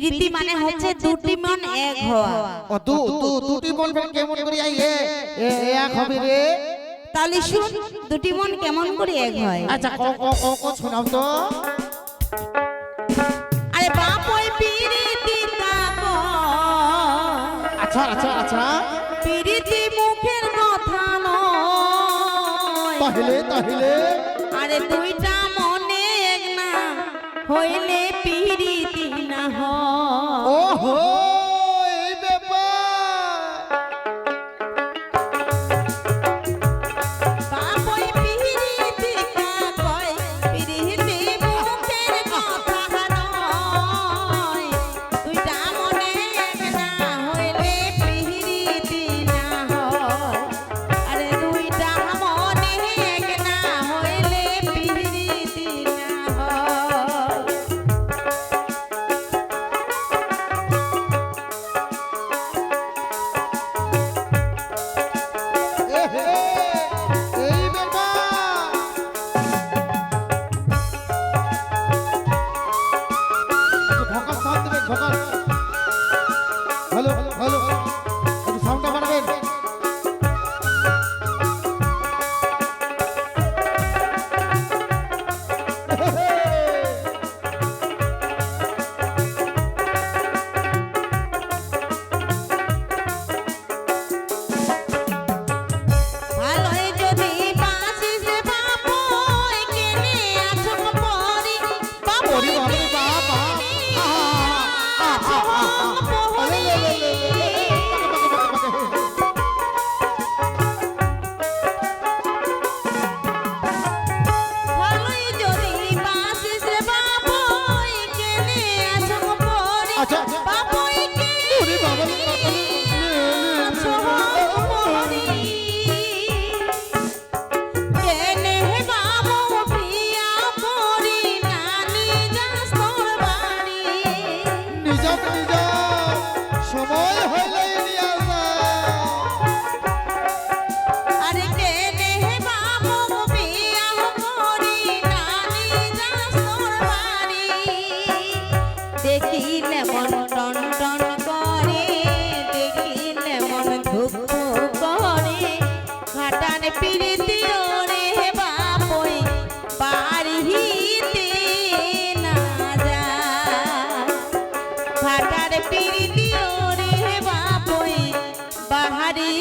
প্রীতি মানে হচ্ছে দুটি মন এক হওয়া। ও তু তু দুটি বলবেন কেমন করি আই এ এক হবে রে। তাহলে শুন দুটি মন কেমন করে এক হয়? আচ্ছা ক ক ক ক শোনাও তো। আরে বাপ ওই প্রীতি তাকো আচ্ছা আচ্ছা আচ্ছা। প্রীতি মুখের কথা নয়। তাহলে তাহলে। আরে দুইটা মনে এক না হইলে প্রীতি নিজম নিজম সময় বাড়ি দেখিলে মন টন টন করে, দেখিলে মন ধুক করে। ঘাটান পিরিতি পিরিতি ওরে বাপই বাহারি